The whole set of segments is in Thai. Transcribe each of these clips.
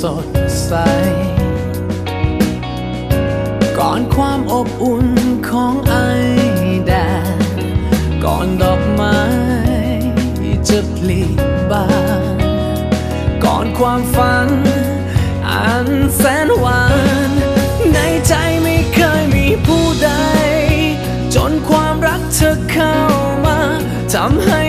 สดใส ก่อนความอบอุ่นของไอแดดก่อนดอกไม้ จะพลีบานก่อนความฝัน อันแสนหวาน ในใจไม่เคยมีผู้ใด จนความรักเธอเข้ามาทำให้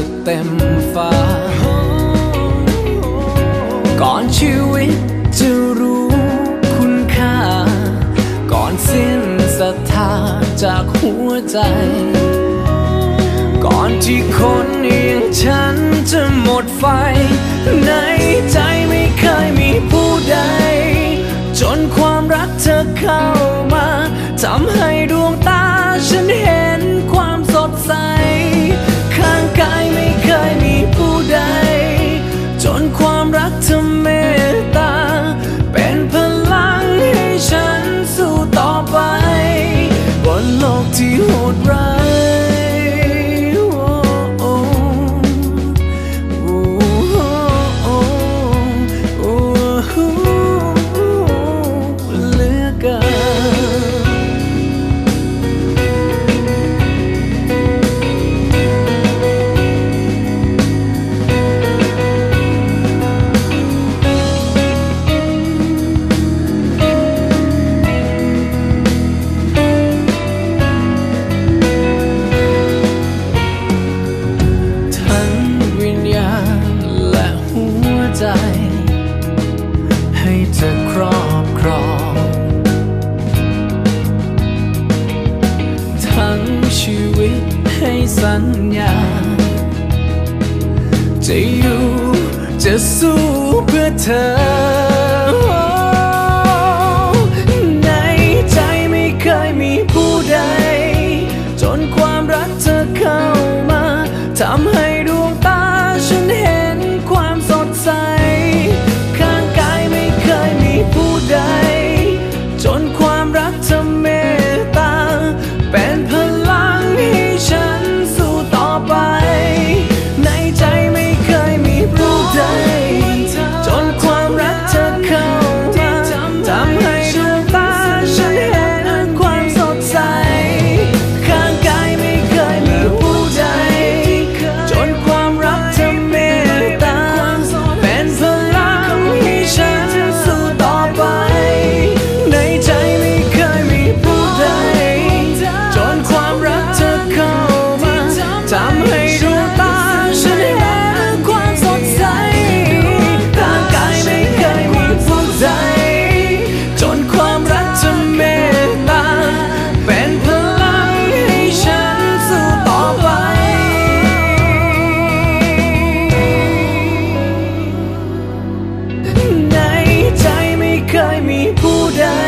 ึกเต็มฟ้า ก่อนชีวิตจะรู้คุณค่า ก่อนสิ้นศรัทธาจากหัวใจ ก่อนที่คนอย่างฉันจะหมดไฟ ในใจไม่เคยมีผู้ใด จนความรักเธอเข้ามาทำให้ โลกที่โหดร้าย ญญา จะอยู่จะสู้เพื่อเธอ 孤单